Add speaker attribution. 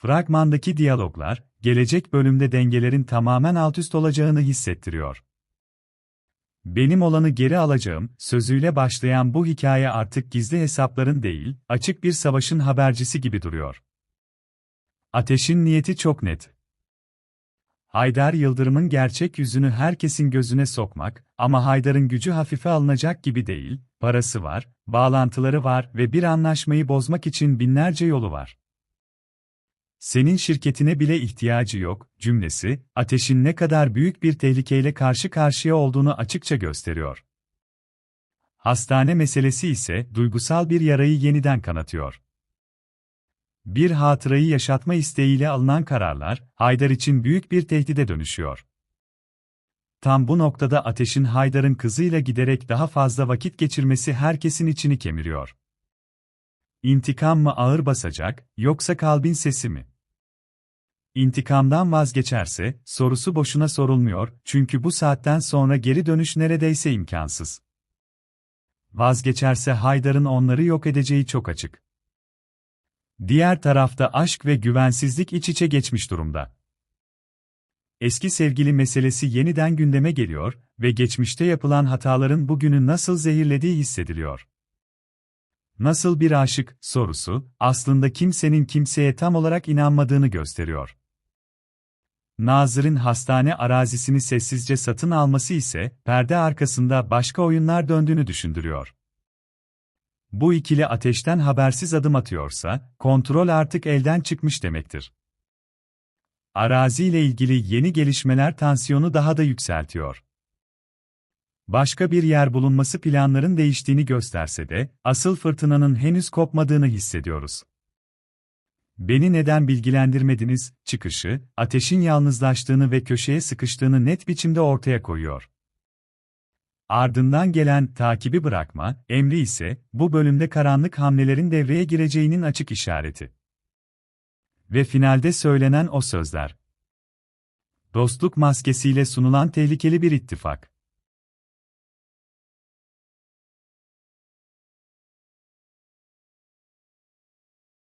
Speaker 1: Fragmandaki diyaloglar, gelecek bölümde dengelerin tamamen altüst olacağını hissettiriyor. Benim olanı geri alacağım, sözüyle başlayan bu hikaye artık gizli hesapların değil, açık bir savaşın habercisi gibi duruyor. Ateşin niyeti çok net. Haydar Yıldırım'ın gerçek yüzünü herkesin gözüne sokmak ama Haydar'ın gücü hafife alınacak gibi değil, parası var, bağlantıları var ve bir anlaşmayı bozmak için binlerce yolu var. Senin şirketine bile ihtiyacı yok cümlesi, ateşin ne kadar büyük bir tehlikeyle karşı karşıya olduğunu açıkça gösteriyor. Hastane meselesi ise duygusal bir yarayı yeniden kanatıyor. Bir hatırayı yaşatma isteğiyle alınan kararlar, Haydar için büyük bir tehdide dönüşüyor. Tam bu noktada Ateş'in Haydar'ın kızıyla giderek daha fazla vakit geçirmesi herkesin içini kemiriyor. İntikam mı ağır basacak, yoksa kalbin sesi mi? İntikamdan vazgeçerse, sorusu boşuna sorulmuyor, çünkü bu saatten sonra geri dönüş neredeyse imkansız. Vazgeçerse Haydar'ın onları yok edeceği çok açık. Diğer tarafta aşk ve güvensizlik iç içe geçmiş durumda. Eski sevgili meselesi yeniden gündeme geliyor ve geçmişte yapılan hataların bugünü nasıl zehirlediği hissediliyor. Nasıl bir aşık sorusu aslında kimsenin kimseye tam olarak inanmadığını gösteriyor. Nazır'ın hastane arazisini sessizce satın alması ise perde arkasında başka oyunlar döndüğünü düşündürüyor. Bu ikili ateşten habersiz adım atıyorsa, kontrol artık elden çıkmış demektir. Arazi ile ilgili yeni gelişmeler tansiyonu daha da yükseltiyor. Başka bir yer bulunması planların değiştiğini gösterse de, asıl fırtınanın henüz kopmadığını hissediyoruz. Beni neden bilgilendirmediniz, çıkışı, ateşin yalnızlaştığını ve köşeye sıkıştığını net biçimde ortaya koyuyor. Ardından gelen takibi bırakma, emri ise, bu bölümde karanlık hamlelerin devreye gireceğinin açık işareti. Ve finalde söylenen o sözler. Dostluk maskesiyle sunulan tehlikeli bir ittifak.